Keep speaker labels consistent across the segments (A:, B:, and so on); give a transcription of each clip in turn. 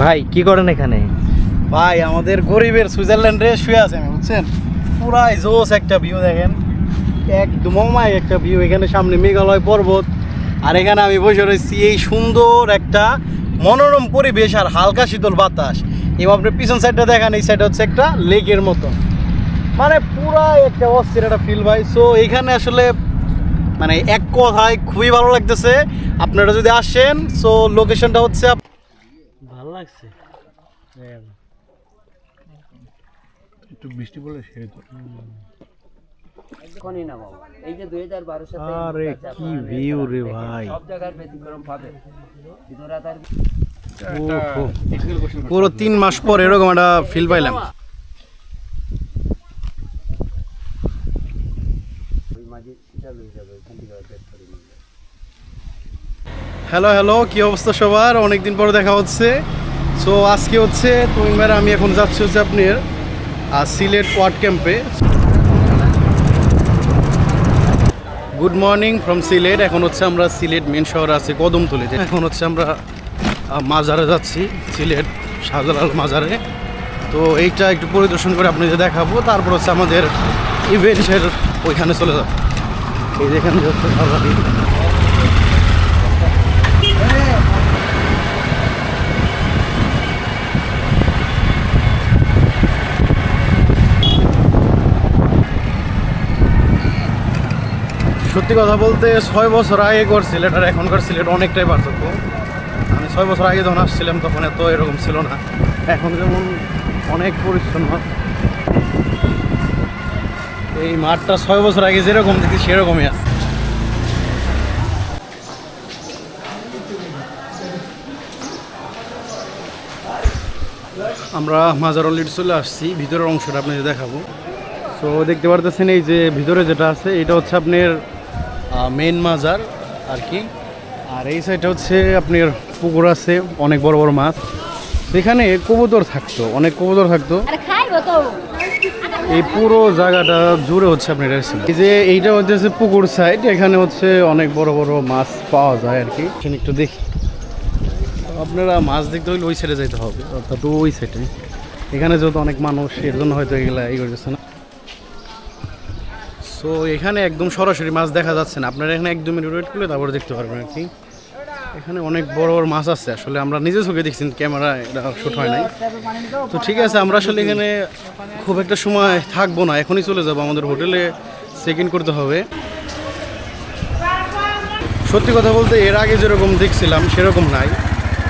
A: ভাই, কি করেন এখানে?
B: ভাই, আমাদের গরিবের সুইজারল্যান্ডে শুয়ে আছে আমি বুঝছেন? পুরাই জোস একটা ভিউ দেখেন। একদম অমায় একটা ভিউ এখানে সামনে মেঘালয় পর্বত। আর এখানে আমি বসে রয়েছি এই সুন্দর একটা মনোরম পরিবেশ আর হালকা শীতল বাতাস। এবং আপনি পিছন সাইডটা দেখেন, এই সাইড হচ্ছে একটা লেকের মতো। মানে পুরাই একটা অস্থির একটা ফিল ভাই। সো এখানে আসলে মানে এক কথায় খুবই ভালো লাগতেছে। আপনারা যদি আসেন সো লোকেশনটা হচ্ছে
A: লাগছে?
B: একটু বৃষ্টি পড়লে সেরে তো।
C: এখনই না বাবা এই যে দুই হাজার বারো সালে
B: আরে কি ভিউ রে ভাই।
C: সব জায়গার ব্যতিক্রম পাবে। ভিতরে তার
B: পুরো তিন মাস পর এরকম একটা ফিল পাইলাম।
C: ওই মাঝে সেটা লয়ে যাবে ওইখান থেকে বের করে নিয়ে যাবে।
B: হ্যালো হ্যালো কি অবস্থা সবার? অনেকদিন পর দেখা হচ্ছে। সো আজকে হচ্ছে তুমি ভাইরা আমি এখন যাচ্ছি হচ্ছে আপনার সিলেট ওয়ার্ড ক্যাম্পে। Good morning from Sylhet. এখন হচ্ছে আমরা সিলেট মেন শহরে আছি কদমতলিতে এখন হচ্ছে আমরা মাজারে যাচ্ছি, সিলেট শাহজালাল মাজারে। তো এইটা একটু পরিদর্শন করে আপনাদের দেখাবো। তারপর হচ্ছে আমাদের ইভেন্টের ওইখানে চলে যাব। এই যেখানে হচ্ছে সত্যি কথা বলতে ছয় বছর আগে কর সিলেট আর এখনকার সিলেট অনেকটাই পার্থক্য। আমি ছয় বছর আগে যখন আসছিলাম তখন এত এরকম ছিল না। এখন যেমন অনেক পরিচ্ছন্ন। এই মাঠটা ছয় বছর আগে যেরকম দেখি সেরকমই আছে। আমরা মাজার অলরেডি চলে আসছি, ভিতরের অংশটা আপনাদের দেখাবো। তো দেখতে পারতেছেন এই যে ভিতরে যেটা আছে, এটা হচ্ছে আপনার মেন মাজার আর কি। আর এই সাইডটা হচ্ছে আপনার পুকুর আছে অনেক বড় বড় মাছ। সেখানে কবুতর থাকতো অনেক কবুতর থাকতো। এই পুরো জায়গাটা জুড়ে হচ্ছে আপনার এসে এই যে এইটা হচ্ছে পুকুর সাইড এখানে হচ্ছে অনেক বড় বড় মাছ পাওয়া যায় আর কি। এখানে একটু দেখি। আপনারা মাছ দেখতে হলে ওই সাইডে যেতে হবে অর্থাৎ ওই সাইডে এখানে যেহেতু অনেক মানুষ এর জন্য হয়তো এগুলা এই করতেছে না। সো এখানে একদম সরাসরি মাছ দেখা যাচ্ছে না। আপনারা এখানে একদম মিনিট ওয়েট করলে তারপরে দেখতে পারবেন আর কি। এখানে অনেক বড় বড় মাছ আছে। আসলে আমরা নিজে চোখে দেখছি ক্যামেরা এটা শ্যুট হয় নাই। তো ঠিক আছে, আমরা আসলে এখানে খুব একটা সময় থাকব না। এখনই চলে যাব আমাদের হোটেলে। চেক ইন করতে হবে। সত্যি কথা বলতে, এর আগে যেরকম দেখছিলাম, সেরকম নাই।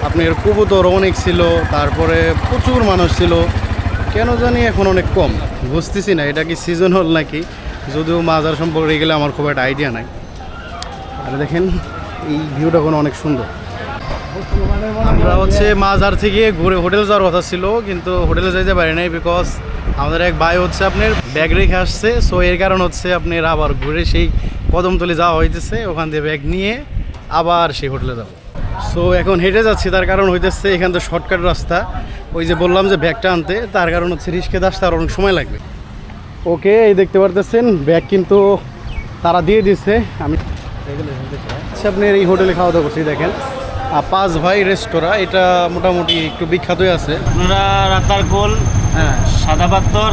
B: আপনার কবুতর অনেক ছিল, তারপরে প্রচুর মানুষ ছিল। কেন জানি এখন অনেক কম। বুঝতেছি না, এটা কি সিজনাল নাকি? যদিও মাজার সম্পর্কে গেলে আমার খুব একটা আইডিয়া নাই। আর দেখেন, এই ভিউটা কোনো অনেক সুন্দর। আমরা হচ্ছে মাজার থেকে ঘুরে হোটেল যাওয়ার কথা ছিল, কিন্তু হোটেলে যেতে পারি নাই বিকজ আমাদের এক ভাই হচ্ছে আপনার ব্যাগ রেখে আসছে। সো এর কারণ হচ্ছে আপনার আবার ঘুরে সেই কদমতলি যাওয়া হইতেছে, ওখান থেকে ব্যাগ নিয়ে আবার সেই হোটেলে যাব। সো এখন হেঁটে যাচ্ছি, তার কারণ হইতেছে এখান তো শর্টকাট রাস্তা। ওই যে বললাম যে ব্যাগটা আনতে, তার কারণ হচ্ছে রিস্কেতে আসতে আর অনেক সময় লাগবে। ওকে এই দেখতে পারতেছেন ব্যাগ কিন্তু তারা দিয়ে দিচ্ছে আমি আচ্ছা আপনার এই হোটেলে খাওয়া দাওয়া করছি দেখেন। পাঁচ ভাই রেস্তোরাঁ এটা মোটামুটি একটু বিখ্যাতই আছে।
D: আপনারা রাতার গোল
B: হ্যাঁ।
D: সাদা পাত্তর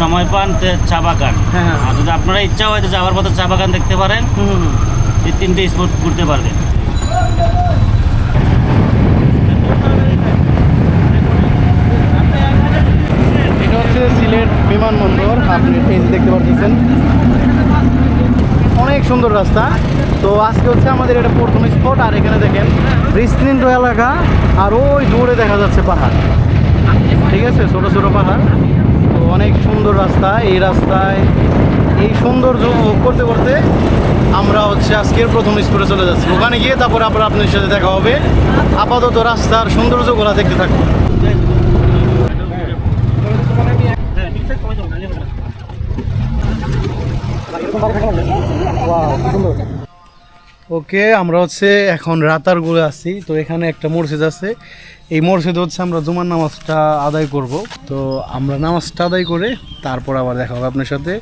D: সময় পান চা বাগান।
B: হ্যাঁ, হ্যাঁ।
D: যদি আপনারা ইচ্ছা হয় তো যাওয়ার পথে চা বাগান দেখতে পারেন এই তিনটে স্পট ঘুরতে পারবেন
B: এটা হচ্ছে সিলেট বিমানবন্দর আপনি এই যে দেখতে পাচ্ছেন অনেক সুন্দর রাস্তা। তো আজকে হচ্ছে আমাদের এটা প্রথম স্পট আর এখানে দেখেন বিস্তীর্ণ এলাকা, আর ওই দূরে দেখা যাচ্ছে পাহাড়। ঠিক আছে? ছোট ছোট পাহাড়। তো অনেক সুন্দর রাস্তা। এই রাস্তায় এই সৌন্দর্য করতে করতে আমরা হচ্ছে আজকের প্রথম স্পটে চলে যাচ্ছি। ওখানে গিয়ে তারপর আবার আপনার সাথে দেখা হবে। আপাতত রাস্তার সৌন্দর্যগুলো দেখতে থাকব ওকে আমরা হচ্ছে এখন রাতারগুলো আছি। তো এখানে একটা মসজিদ আছে। এই মসজিদে হচ্ছে আমরা জুমার নামাজটা আদায় করব। তো আমরা নামাজটা আদায় করে তারপর আবার দেখা হবে আপনার সাথে।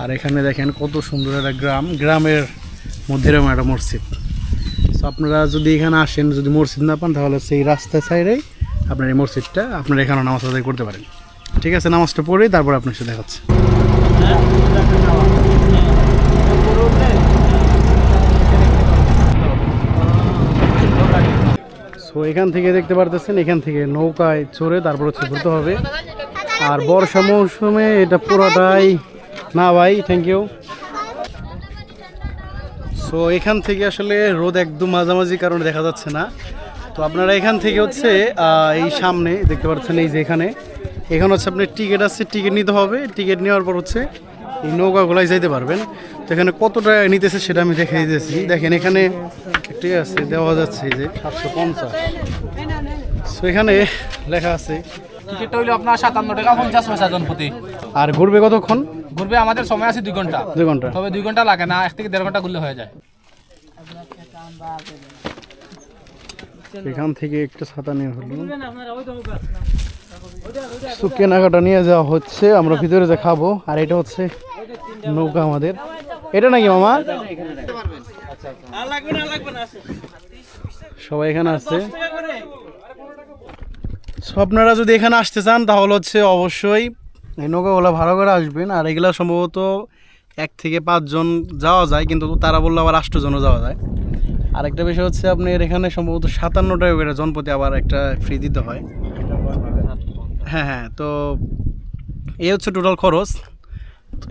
B: আর এখানে দেখেন কত সুন্দর একটা গ্রাম। গ্রামের মধ্যে এরকম একটা মসজিদ। তো আপনারা যদি এখানে আসেন, যদি মসজিদ না পান, তাহলে এই রাস্তার সাইডেই আপনার এই মসজিদটা আপনারা এখানে নামাজ আদায় করতে পারেন। ঠিক আছে, নামাজটা পড়েই তারপর আপনার সাথে দেখাচ্ছে। সো এখান থেকে দেখতে পারতেছেন, এখান থেকে নৌকায় চড়ে তারপর হচ্ছে ঘুরতে হবে। আর বর্ষা মৌসুমে এটা পুরোটাই না ভাই থ্যাংক ইউ সো এখান থেকে আসলে রোদ একদম মাঝামাঝি কারণে দেখা যাচ্ছে না। তো আপনারা এখান থেকে হচ্ছে এই সামনে দেখতে পাচ্ছেন এই যে এখানে। এখানে হচ্ছে আপনার টিকিট আছে টিকিট নিতে হবে। টিকিট নেওয়ার পর হচ্ছে এই নৌকাগুলাই যাইতে পারবেন। তো এখানে কত টাকা নিতেছে সেটা আমি দেখে দিতেছি। দেখেন এখানে ঠিক আছে দেওয়া যাচ্ছে যে সাতশো পঞ্চাশ। সো এখানে লেখা আছে
E: টিকিটটা হইল আপনার সাতান্ন টাকা পঞ্চাশ পয়সা জনপ্রতি।
B: আর ঘুরবে কতক্ষণ?
E: ঘুরবে আমাদের সময় আছে দুই ঘণ্টা।
B: দুই ঘণ্টা।
E: তবে দুই ঘণ্টা লাগে না এক থেকে দেড় ঘণ্টা ঘুরলে হয়ে যায়।
B: এখান থেকে একটা ছাতা নিয়ে হলো। তো কেনাকাটা নিয়ে যাওয়া হচ্ছে আমরা ভিতরে যে খাব আর এটা হচ্ছে নৌকা আমাদের। এটা নাকি মামা? সবাই এখানে So, আপনারা যদি এখানে আসতে চান তাহলে হচ্ছে অবশ্যই এই নৌকাগুলো ভালো করে আসবেন। আর এগুলা সম্ভবত এক থেকে পাঁচজন যাওয়া যায় কিন্তু তারা বলল আবার আষ্টজনও যাওয়া যায়। আরেকটা বিষয় হচ্ছে আপনার এখানে সম্ভবত সাতান্ন টাকা করে জনপ্রতি আবার একটা ফ্রি দিতে হয়। হ্যাঁ হ্যাঁ তো এই হচ্ছে টোটাল খরচ।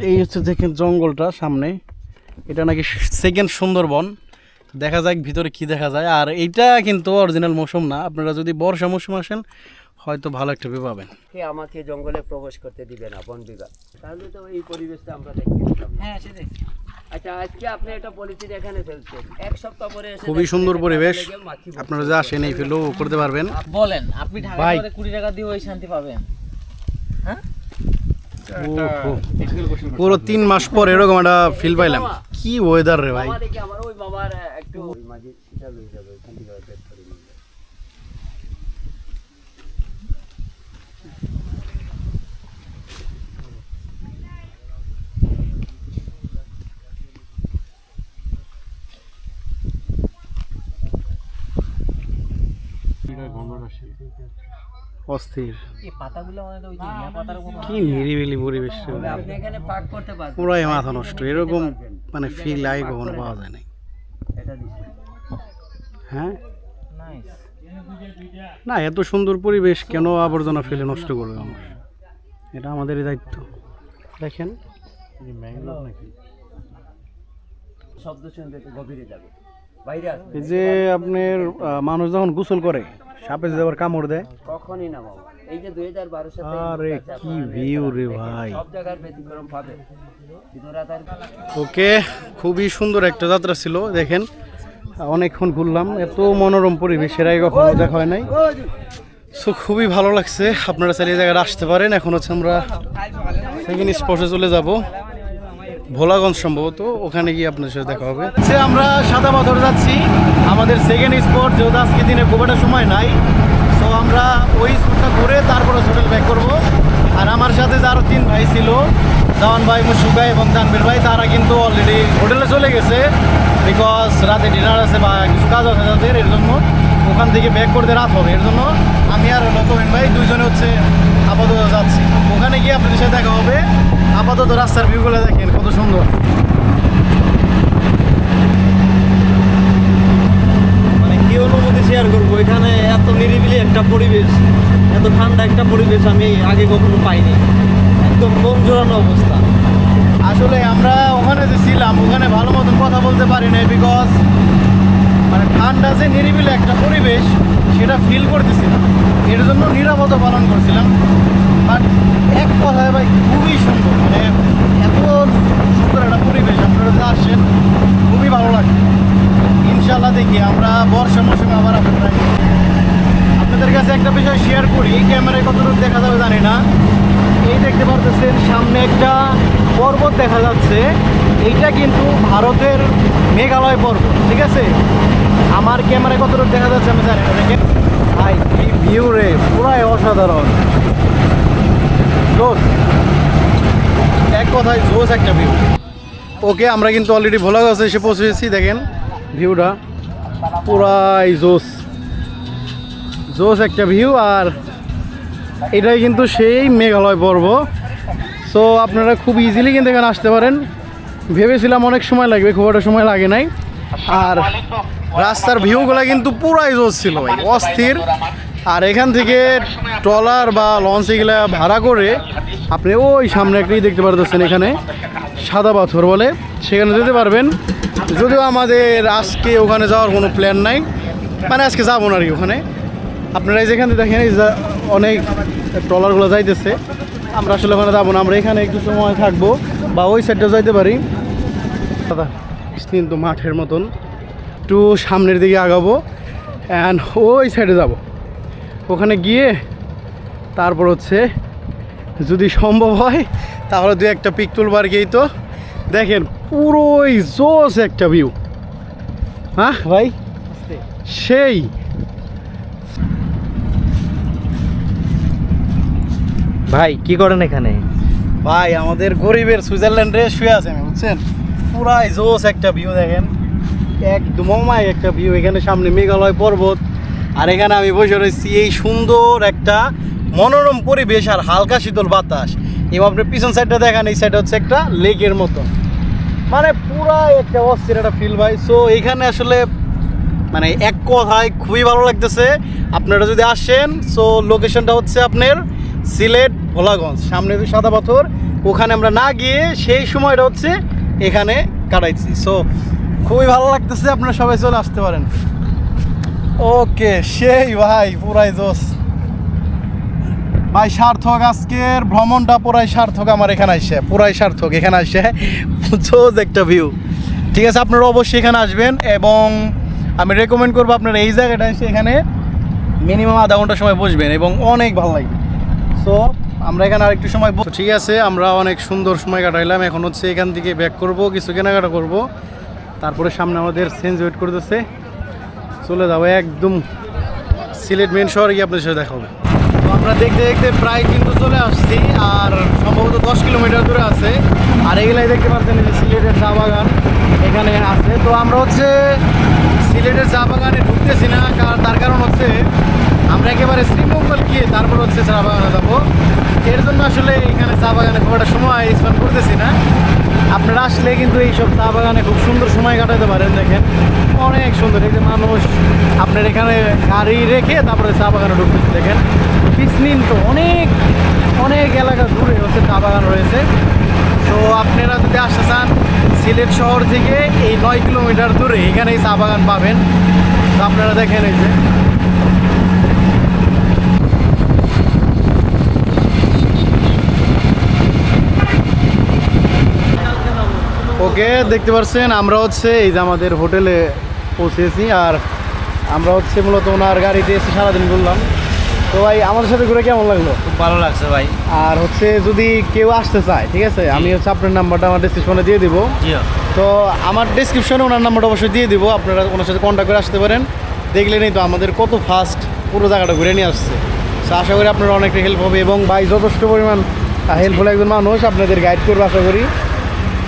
B: এই হচ্ছে দেখেন জঙ্গলটা সামনে। এটা নাকি সেকেন্ড সুন্দরবন। দেখা যাক ভিতরে কি দেখা যায়। আর এইটা কিন্তু অরিজিনাল মৌসুম না। আপনারা যদি বর্ষা মৌসুম আসেন হয়তো ভালো একটা ভিউ পাবেন।
C: কে আমাকে জঙ্গলে প্রবেশ করতে দিবে না বন বিভাগ? তাহলে তো এই পরিবেশটা আমরা দেখতে।
E: হ্যাঁ সেটাই।
C: আচ্ছা আজকে আপনি এটা পলিথিন এখানে ফেলছেন। এক সপ্তাহ পরে এসে
B: খুবই সুন্দর পরিবেশ। আপনারা যে আসেন এই ফিলও করতে পারবেন।
E: বলেন আপনি ঢাকা। শহরে কুড়ি টাকা দিয়ে ওই শান্তি পাবেন।
B: ওহো। পুরো তিন মাস পর এরকম একটা ফিল পাইলাম। কি ওয়েদার রে ভাই?
C: মামা
B: অস্থির।
E: এই পাতাগুলো আমাদের ওই যে পাতার মতো
B: কি নিরিবিলি পরিবেশ। রে ভাই।
C: আপনি এখানে পাক করতে পারবেন।
B: পুরাই মাথা নষ্ট। এরকম মানে ফিল আগে কখনো পাওয়া যায় নাই। হ্যাঁ?
E: নাইস
B: না এত সুন্দর পরিবেশ কেন আবর্জনা ফেলে নষ্ট করবে আমার এটা আমাদেরই দায়িত্ব। দেখেন। এই যে আপনার মানুষ যখন গোসল করে সাপে যে আবার কামড় দেয়?
C: কখনই না মামা এই যে দুই হাজার বারো সালে
B: আরে কি ভিউ রে ভাই।
C: সব জায়গার ব্যতিক্রম পাবে
B: ওকে খুবই সুন্দর একটা যাত্রা ছিল দেখেন। অনেকক্ষণ ঘুরলাম এত মনোরম পরিবেশ এর আগে কখনো দেখা হয় নাই। সো খুবই ভালো লাগছে আপনারা চাইলে এই জায়গাটা আসতে পারেন। এখন হচ্ছে আমরা সেকেন্ড স্পটে চলে যাব। ভোলাগঞ্জ সম্ভবত, ওখানে গিয়ে আপনার সাথে দেখা হবে। সে আমরা সাদা পাথর যাচ্ছি। আমাদের সেকেন্ড স্পট যেহেতু আজকে দিনে খুব একটা সময় নাই। তো আমরা ওই স্পটটা ঘুরে তারপরে হোটেল ব্যাক করব। আর আমার সাথে যে আরও তিন ভাই ছিল জামান ভাই মুসুক ভাই এবং তানবির ভাই, তারা কিন্তু অলরেডি হোটেলে চলে গেছে। বিকজ রাতে ডিনার আছে বা কিছু কাজ আছে তাদের, এর জন্য ওখান থেকে ব্যাক করতে রাত হবে। এর জন্য আমি আর লতমেন ভাই দুইজনে হচ্ছে আপাতত যাচ্ছি। ওখানে গিয়ে আপনাদের সাথে দেখা হবে। আপাতত রাস্তার ভিউগুলো দেখেন। সুন্দর।
A: মানে কি অনুভূতি শেয়ার করব? এখানে এত নিরিবিলি একটা পরিবেশ এত ঠান্ডা একটা পরিবেশ আমি আগে কখনো পাইনি। একদম মন জোড়ানো অবস্থা।
B: আসলে আমরা ওখানে যে ছিলাম ওখানে ভালো মতন কথা বলতে পারি নাই বিকজ মানে ঠান্ডা যে নিরিবিলি একটা পরিবেশ সেটা ফিল করতেছিলাম। এর জন্য নিরাপত্তা পালন করছিলাম। বাট এক কথায় ভাই খুবই সুন্দর। মানে এত সুন্দর একটা পরিবেশ, আপনারা যে আসছেন খুবই ভালো লাগে। ইনশাল্লাহ দেখি, আমরা বর্ষা মৌসুমে আবার আপনারা আপনাদের কাছে একটা বিষয় শেয়ার করি, এই ক্যামেরায় কতটুকু দেখা যাবে জানি না। এই দেখতে পারতেছেন, সামনে একটা পর্বত দেখা যাচ্ছে। এইটা কিন্তু ভারতের মেঘালয় পর্বত, ঠিক আছে? আমার ক্যামেরায় কতটুকু দেখা যাচ্ছে আমি জানি না, দেখেন। ভাই, কি ভিউ রে, পুরাই অসাধারণ। জোস। এক কথায় জোস একটা ভিউ ওকে, আমরা কিন্তু অলরেডি ভোলা গাছে এসে পৌঁছেছি, দেখেন ভিউটা। পুরাই জোস জোস একটা ভিউ, আর এটাই কিন্তু সেই মেঘালয় পর্ব। সো আপনারা খুব ইজিলি কিন্তু এখানে আসতে পারেন। ভেবেছিলাম অনেক সময় লাগবে, খুব একটা সময় লাগে নাই। আর রাস্তার ভিউগুলো কিন্তু পুরাই জোস ছিল ভাই, অস্থির। আর এখান থেকে ট্রলার বা লঞ্চ এগুলো ভাড়া করে আপনি ওই সামনে একটাই দেখতে পারতেছেন এখানে। সাদা পাথর বলে, সেখানে যেতে পারবেন। যদিও আমাদের আজকে ওখানে যাওয়ার কোনো প্ল্যান নাই। মানে আজকে যাব না আর কি ওখানে। আপনারা যেখানে দেখেন, এই অনেক ট্রলারগুলো যাইতেছে। আমরা আসলে ওখানে যাব না, আমরা এখানে একটু সময় থাকব বা ওই সাইডটা যাইতে পারি। দাদা, কিন্তু মাঠের মতন একটু সামনের দিকে আগাবো অ্যান্ড ওই সাইডে যাব। ওখানে গিয়ে তারপর হচ্ছে যদি সম্ভব হয় তাহলে দু একটা পিক তুলবো আর কি এই তো দেখেন পুরোই জোস একটা ভিউ হ্যাঁ? ভাই? সেই।
A: ভাই কি করেন এখানে?
B: ভাই আমাদের গরিবের সুইজারল্যান্ডে শুয়ে আছে আমি বুঝছেন? পুরাই জোস একটা ভিউ দেখেন। একদম অমায় একটা ভিউ এখানে সামনে মেঘালয় পর্বত। আর এখানে আমি বসে রয়েছি এই সুন্দর একটা মনোরম পরিবেশ আর হালকা শীতল বাতাস। এবং আপনি পিছন সাইডটা দেখেন, এই সাইড হচ্ছে একটা লেকের মতো। মানে পুরাই একটা অস্থির একটা ফিল ভাই। সো এখানে আসলে মানে এক কথায় খুবই ভালো লাগতেছে। আপনারা যদি আসেন সো লোকেশনটা হচ্ছে আপনার সিলেট ভোলাগঞ্জ, সামনে সাদা পাথর, ওখানে আমরা না গিয়ে সেই সময়টা হচ্ছে এখানে কাটাইছি। সো খুবই ভালো লাগতেছে, আপনারা সবাই চলে আসতে পারেন। ওকে সেই ভাই, পুরাই জোস। ভাই, সার্থক আজকের ভ্রমণটা পুরাই সার্থক আমার এখানে আসে, পুরাই সার্থক এখানে আসে। জোস একটা ভিউ ঠিক আছে, আপনারা অবশ্যই এখানে আসবেন এবং আমি রেকমেন্ড করব আপনারা এই জায়গাটা এসে এখানে মিনিমাম আধা ঘণ্টা সময় বসবেন এবং অনেক ভালো লাগবে। সো আমরা এখানে আরেকটু সময় ঠিক আছে, আমরা অনেক সুন্দর সময় কাটাইলাম। এখন হচ্ছে এখান থেকে ব্যাক করব, কিছু কেনাকাটা করব। তারপরে সামনে আমাদের চেঞ্জ ওয়েট করতেছে। চলে যাব একদম সিলেট মেন শহরে গিয়ে আপনাদের সাথে দেখা হবে। আমরা দেখতে দেখতে প্রায় কিন্তু চলে আসছি, আর সম্ভবত দশ কিলোমিটার দূরে আছে। আর এগুলাই দেখতে পাচ্ছেন যে সিলেটের চা বাগান এখানে আছে। তো আমরা হচ্ছে সিলেটের চা বাগানে ঢুকতেছি না তার কারণ হচ্ছে আমরা একেবারে শ্রীমঙ্গল গিয়ে তারপর হচ্ছে চা বাগানে যাব। এর জন্য আসলে এখানে চা বাগানে খুব একটা সময় স্পেন্ড করতেছি না। আপনারা আসলে কিন্তু এইসব চা বাগানে খুব সুন্দর সময় কাটাতে পারেন, দেখেন। অনেক সুন্দর। এই যে মানুষ আপনার এখানে গাড়ি রেখে তারপরে চা বাগানে ঢুকতেছে, দেখেন। তো, অনেক অনেক এলাকা জুড়ে হচ্ছে চা বাগান রয়েছে। তো আপনারা যদি আসতে চান, সিলেট শহর থেকে এই নয় কিলোমিটার দূরে এখানেই চা বাগান পাবেন। তো আপনারা দেখেন এই যে। ওকে, দেখতে পাচ্ছেন, আমরা হচ্ছে এই যে আমাদের হোটেলে পৌঁছেছি, আর আমরা হচ্ছে মূলত ওনার গাড়িতে এসে সারাদিন ঘুরলাম। তো ভাই আমাদের সাথে ঘুরে কেমন লাগল?
D: খুব ভালো লাগছে ভাই।
B: আর হচ্ছে যদি কেউ আসতে চায় ঠিক আছে? আমি হচ্ছে আপনার নাম্বারটা আমার ডিসক্রিপশনে দিয়ে দিব। তো আমার ডিসক্রিপশনে ওনার নাম্বারটা অবশ্যই দিয়ে দিব। আপনারা ওনার সাথে কন্ট্যাক্ট করে আসতে পারেন। দেখলেনই তো আমাদের কত ফাস্ট পুরো জায়গাটা ঘুরে নিয়ে আসছে। তো আশা করি আপনারা অনেকটা হেল্প হবে এবং ভাই যথেষ্ট পরিমাণ হেল্পফুল একজন মানুষ। আপনাদের গাইড করবে আশা করি।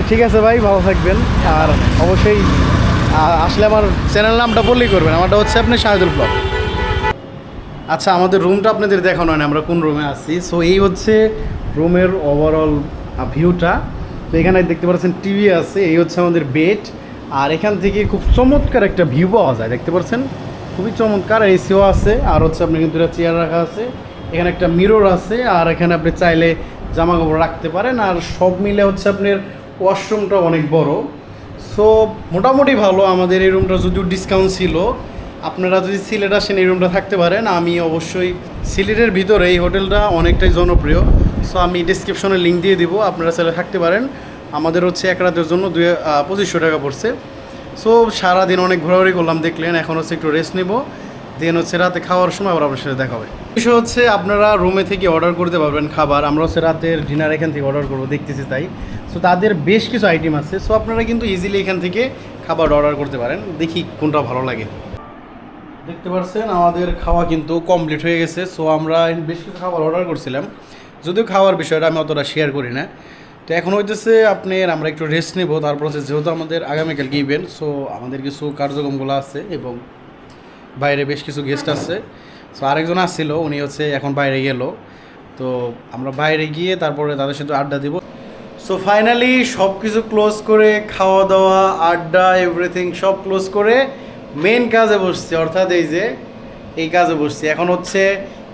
B: ঠিক আছে ভাই ভালো থাকবেন। আর অবশ্যই আসলে আমার চ্যানেল নামটা বললেই করবেন। আমারটা হচ্ছে আপনি শাহিদুল ব্লগ। আচ্ছা আমাদের রুমটা আপনাদের দেখানো হয় না আমরা কোন রুমে আছি? সো এই হচ্ছে রুমের ওভারঅল ভিউটা তো এখানে দেখতে পাচ্ছেন টিভি আছে, এই হচ্ছে আমাদের বেড আর এখান থেকে খুব চমৎকার একটা ভিউ পাওয়া যায়, দেখতে পাচ্ছেন? খুবই চমৎকার এসিও আছে, আর হচ্ছে আপনার কিন্তু চেয়ার রাখা আছে। এখানে একটা মিরর আছে, আর এখানে আপনি চাইলে জামা কাপড় রাখতে পারেন, আর সব মিলে হচ্ছে আপনার ওয়াশরুমটা অনেক বড়। সো মোটামুটি ভালো, আমাদের এই রুমটা যদিও ডিসকাউন্ট ছিল আপনারা যদি সিলেট আসেন এই রুমটা থাকতে পারেন, আমি অবশ্যই সিলেটের ভিতরে এই হোটেলটা অনেকটাই জনপ্রিয়। সো আমি ডিসক্রিপশনে লিঙ্ক দিয়ে দিব, আপনারা চাইলে থাকতে পারেন। আমাদের হচ্ছে এক রাতের জন্য দুই পঁচিশশো টাকা পড়ছে। সো সারাদিন অনেক ঘোরাঘুরি করলাম, দেখলেন এখন হচ্ছে একটু রেস্ট নেব। দেন হচ্ছে রাতে খাওয়ার সময় আবার আপনার সাথে দেখা হবে। বিষয় হচ্ছে আপনারা রুমে থেকে অর্ডার করতে পারবেন খাবার। আমরা হচ্ছে রাতের ডিনার এখান থেকে অর্ডার করব, দেখতেছি তাই। সো তাদের বেশ কিছু আইটেম আছে। সো আপনারা কিন্তু ইজিলি এখান থেকে খাবার অর্ডার করতে পারেন। দেখি কোনটা ভালো লাগে। দেখতে পাচ্ছেন আমাদের খাওয়া কিন্তু কমপ্লিট হয়ে গেছে। সো আমরা বেশ কিছু খাবার অর্ডার করছিলাম। যদিও খাওয়ার বিষয়টা আমি অতটা শেয়ার করি না। তো এখন হইতেছে আপনার আমরা একটু রেস্ট নেব। তারপর হচ্ছে যেহেতু আমাদের আগামীকালকে ইভেন্ট সো আমাদের কিছু কার্যক্রমগুলো আছে এবং বাইরে বেশ কিছু গেস্ট আছে। সো আরেকজন আসছিল, উনি হচ্ছে এখন বাইরে গেল। তো আমরা বাইরে গিয়ে তারপরে তাদের সাথে আড্ডা দিব। সো ফাইনালি সব কিছু ক্লোজ করে খাওয়া দাওয়া আড্ডা এভরিথিং সব ক্লোজ করে মেন কাজে বসছি, অর্থাৎ এই যে এই কাজে বসছি। এখন হচ্ছে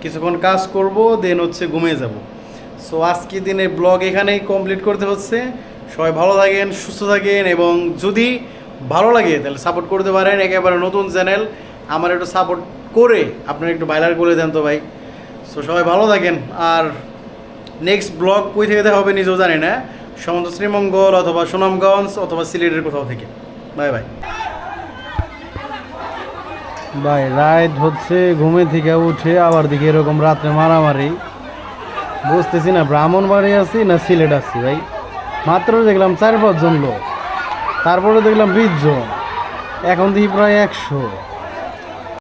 B: কিছুক্ষণ কাজ করব দেন হচ্ছে ঘুমিয়ে যাব। সো আজকে দিনে ব্লগ এখানেই কমপ্লিট করতে হচ্ছে। সবাই ভালো থাকেন, সুস্থ থাকেন, এবং যদি ভালো লাগে, তাহলে সাপোর্ট করতে পারেন। একেবারে নতুন চ্যানেল আমার একটু সাপোর্ট করে আপনারা একটু ভাইরাল করে দেন তো ভাই। সো সবাই ভালো থাকেন। আর নেক্সট ব্লগ কই থেকে দেখা হবে নিজেও জানি না। সমন্ত শ্রীমঙ্গল অথবা সুনামগঞ্জ অথবা সিলেটের কোথাও থেকে। বাই বাই ভাই রাইড হচ্ছে ঘুমে থেকে উঠে আবার দিকে এরকম রাত্রে মারামারি। বুঝতেছি না, ব্রাহ্মণবাড়ি আছি না সিলেট আছি ভাই? মাত্র দেখলাম চার পাঁচজন লোক, তারপরে দেখলাম বিশ জন, এখন দেখি প্রায় একশো।